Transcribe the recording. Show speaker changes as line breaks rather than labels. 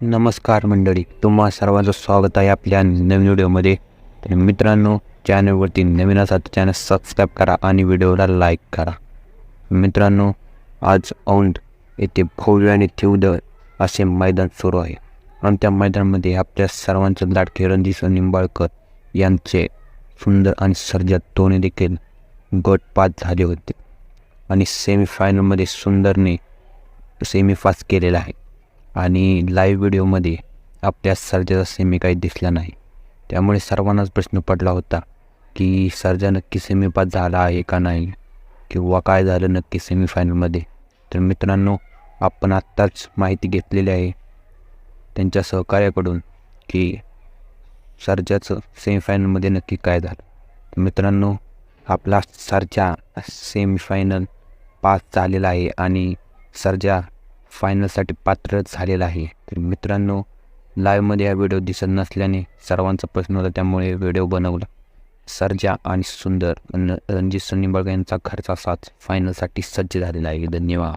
नमस्कार मंडळी तुम्हा सर्वांचं स्वागत आहे आपल्या नवीन व्हिडिओमध्ये. तर मित्रांनो चॅनलवरती नवीन असा तर चॅनल सबस्क्राईब करा आणि व्हिडिओला लाईक करा. मित्रांनो आज औंड येथे भव्य आणि तीव्र असे मैदान सुरू आहे. आणि त्या मैदानामध्ये आपल्या सर्वांचं लाडके रणजित निंबाळकर यांचे सुंदर आणि सर्जात दोन्ही देखील गटपात झाले होते. आणि सेमीफायनलमध्ये सुंदरने सेमीपास केलेला आहे. आणि लाईव्ह व्हिडिओमध्ये आपल्या सर्जाचा सेमी काही दिसला नाही. त्यामुळे सर्वांनाच प्रश्न पडला होता की सर्जा नक्की सेमीपास झाला आहे का नाही? किंवा काय झालं नक्की सेमीफायनलमध्ये तर मित्रांनो आपण आत्ताच माहिती घेतलेली आहे त्यांच्या सहकार्याकडून की सर्जाचं सेमीफायनलमध्ये नक्की काय झालं. मित्रांनो आपला सर्जा सेमीफायनल पास झालेला आहे आणि सर्जा फायनलसाठी पात्र झालेला आहे. तर मित्रांनो लाईव्हमध्ये हा व्हिडिओ दिसत नसल्याने सर्वांचा प्रश्न होता त्यामुळे व्हिडिओ बनवला. सर्जा आणि सुंदर रणजित निंबाळकर यांचा घरचा साथ फायनलसाठी सज्ज झालेला आहे. धन्यवाद.